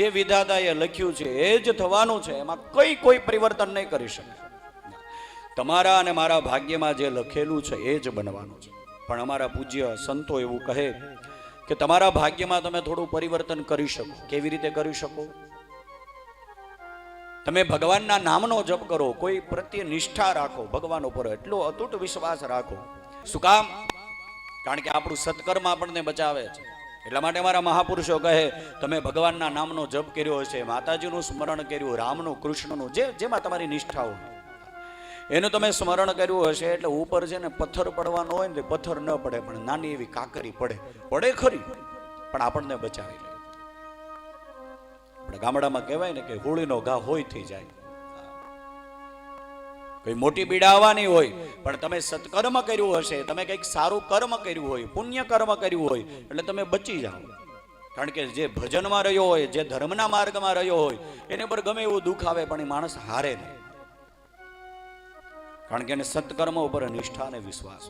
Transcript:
જે વિધાતાએ લખ્યું છે, એ જ થવાનું છે, એમાં કઈ કોઈ પરિવર્તન નહીં કરી શકે. તમારા અને મારા ભાગ્યમાં જે લખેલું છે, એ જ બનવાનું છે. પણ અમારા પૂજ્ય સંતો એવું કહે કે તમારા ભાગ્યમાં તમે થોડું પરિવર્તન કરી શકો. કેવી રીતે કરી શકો? તમે ભગવાનના નામનો જપ કરો, કોઈ પ્રત્યે નિષ્ઠા રાખો, ભગવાન ઉપર એટલો અતૂટ વિશ્વાસ રાખો. શું કામ? કારણ કે આપણું સત્કર્મ આપણને બચાવે છે. એટલા માટે મારા મહાપુરુષો કહે, તમે ભગવાનના નામનો જપ કર્યો હશે, માતાજીનું સ્મરણ કર્યું, રામનું, કૃષ્ણનું, જે જેમાં તમારી નિષ્ઠાઓ એનું તમે સ્મરણ કર્યું હશે એટલે ઉપર છે ને પથ્થર પડવાનો હોય ને પથ્થર ન પડે, પણ નાની એવી કાકરી પડે. પડે ખરી, પણ આપણને બચાવી લે. આપણે ગામડામાં કહેવાય ને કે હોળીનો ઘા હોય થઈ જાય. કોઈ મોટી પીડા આવવાની હોય પણ તમે સત્કર્મ કર્યું હશે, તમે કંઈક સારું કર્મ કર્યું હોય, પુણ્ય કર્મ કર્યું હોય, એટલે તમે બચી જાઓ કારણ કે જે ભજનમાં રહ્યો હોય, જે ધર્મના માર્ગમાં રહ્યો હોય, એને પર ગમે એવું દુઃખ આવે, પણ એ માણસ હારે નહીં કારણ કે એને સત્કર્મ ઉપર નિષ્ઠા અને વિશ્વાસ.